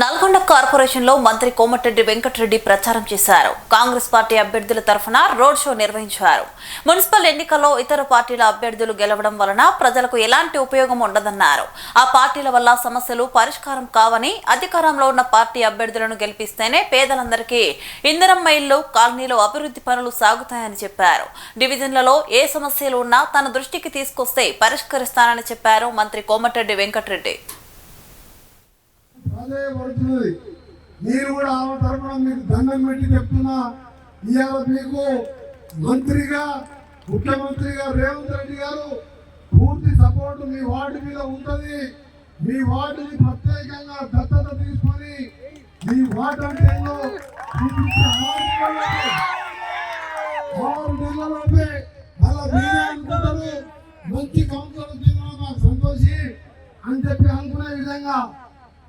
నల్గొండ కార్పొరేషన్లో మంత్రి కోమటిరెడ్డి వెంకటరెడ్డి ప్రచారం చేశారు. కాంగ్రెస్ పార్టీ అభ్యర్థుల తరఫున రోడ్ షో నిర్వహించారు. మున్సిపల్ ఎన్నికల్లో ఇతర పార్టీల అభ్యర్థులు గెలవడం వలన ప్రజలకు ఎలాంటి ఉపయోగం ఉండదన్నారు. ఆ పార్టీల వల్ల సమస్యలు పరిష్కారం కావని అధికారంలో ఉన్న పార్టీ అభ్యర్థులను గెలిపిస్తేనే పేదలందరికీ ఇంధనం ఇల్లు కాలనీలో అభివృద్ధి పనులు సాగుతాయని చెప్పారు. డివిజన్లలో ఏ సమస్యలు ఉన్నా తన దృష్టికి తీసుకొస్తే పరిష్కరిస్తానని చెప్పారు మంత్రి కోమటిరెడ్డి వెంకటరెడ్డి. అదే పడుతున్నది. మీరు కూడా ఆమె తరఫున మీకు దండం పెట్టి చెప్తున్నా. ఇవాళ మీకు మంత్రిగా ముఖ్యమంత్రిగా రేవంత్ రెడ్డి గారు పూర్తి సపోర్ట్ మీ వార్డు మీద ఉంటుంది. మీ వార్డుని ప్రత్యేకంగా దత్తత తీసుకొని మీ వార్డు అంటే ఆరు నెలలలోపే, మీరే అనుకుంటారు. మంచి కౌన్సిలర్ వచ్చిందా మాకు సంతోషి అని చెప్పి అనుకునే విధంగా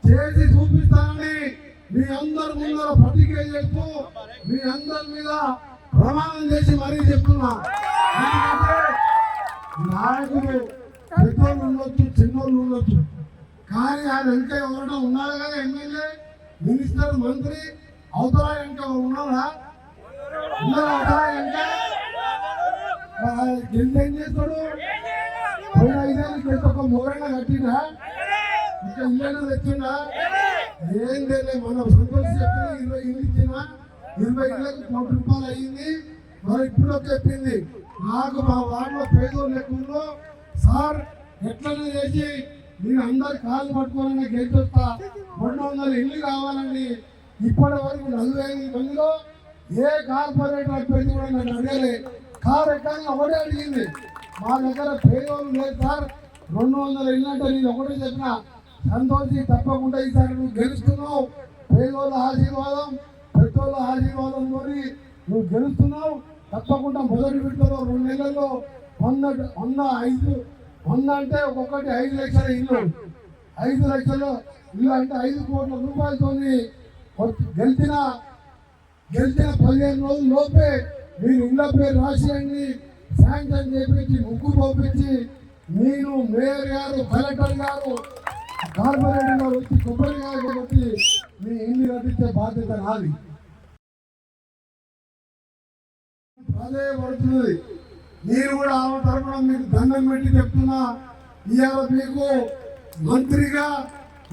చేసి చూపిస్తానని మీ అందరి ముందర పట్టికే చేస్తూ మీ అందరి మీద ప్రమాణం చేసి మరీ చెప్తున్నా. ఎందుకంటే నాయకులు పెద్దోళ్ళు ఉండొచ్చు చిన్నోళ్ళు ఉండొచ్చు. కానీ ఆయన ఇంకా ఎవరైనా ఉన్నారు కదా ఎమ్మెల్యే మినిస్టర్ మంత్రి అవతల ఇంకా ఉన్నారా? ఉన్నారు అవతల ఇంకా ఎంత ఏం చేస్తాడు? పోయిన ఐదేళ్ళు ఒక మూరైనా కట్టినా ఇంకా ఇల్లు తెచ్చిండా ఏం తెలియదు మన సంతోష్ చెప్పిన ఇరవై ఇల్లు ఇచ్చిన ఇరవై ఇళ్ళకి కోటి రూపాయలు అయ్యింది మరి ఇప్పుడు చెప్పింది నాకు మా వార్డులో పేదోళ్ళు ఎక్కువ సార్ ఎట్లనే చేసి నేను అందరి కాళ్ళు పట్టుకోవాలని గెలిచొస్తా రెండు వందల ఇల్లు కావాలని ఇప్పటి వరకు నలభై ఐదు మందిలో ఏ కార్పొరేటర్ అభ్యర్థి కూడా నన్ను అడగలే. కారు ఎక్కడానికి ఒకటే అడిగింది. మా దగ్గర పేదోళ్ళు లేదు సార్. రెండు వందల ఇల్లు అంటే నేను ఒకటే చెప్పిన. సంతోషి తప్పకుండా ఈసారి నువ్వు గెలుస్తున్నావు. పేదోళ్ళ ఆశీర్వాదం పెద్దోళ్ళ ఆశీర్వాదం కోరి నువ్వు గెలుస్తున్నావు. తప్పకుండా మొదటి విడతలో రెండు నెలల్లో వంద వంద ఐదు వంద అంటే ఒక్కొక్కటి ఐదు లక్షల ఇల్లు. ఐదు లక్షలు ఇల్లు అంటే ఐదు కోట్ల రూపాయలతోని గెలిచిన గెలిచిన పదిహేను రోజుల లోపే మీరు ఇళ్ళ పేరు రాసేయండి. శాంక్షన్ చేపించి ముగ్గు పోపించి నేను మేయర్ గారు కలెక్టర్ గారు కార్పొరేటర్ గారు వచ్చి కొబ్బరికాయ కొట్టి మీ ఇల్లు కట్టించే బాధ్యత నాది. అదే మీరు కూడా ఆమె తరఫున మీకు దండం పెట్టి చెప్తున్నా. ఇవాళ మీకు మంత్రిగా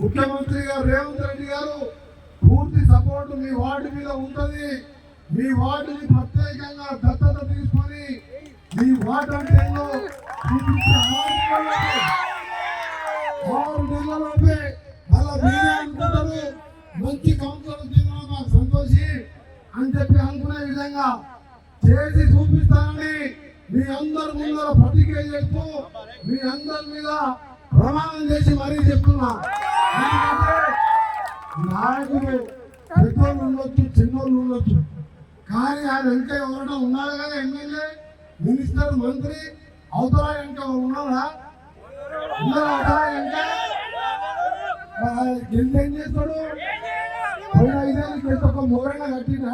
ముఖ్యమంత్రిగా రేవంత్ రెడ్డి గారు పూర్తి సపోర్ట్ మీ వార్డు మీద ఉంటుంది. మీ వార్డుని ప్రత్యేకంగా దత్తత తీసుకొని మీ వార్డు అంటే ఏందో చూపించి మీరే అనుకుంటారు మంచి కౌన్సిలర్ వచ్చిందా మాకు సంతోషి అని చెప్పి అనుకునే విధంగా చేసి చూపిస్తానని మీ అందరి ముందర ప్రతిజ్ఞ చేస్తూ మీ అందరి మీద ప్రమాణం చేసి మరీ చెప్తున్నా. నాయకుడు పెద్దోళ్ళు ఉండొచ్చు చిన్నోళ్ళు ఉండొచ్చు. కానీ ఆయన వెంకయ్య ఎవరైనా ఉన్నారు కదా ఎమ్మెల్యే మినిస్టర్ మంత్రి అవతల వెంక ఉన్నారా? ఉన్నారా అవతల వెంక చేస్తాడు. పోయిన ఐదేళ్ళు చేసి ఒక మూరైనా కట్టినా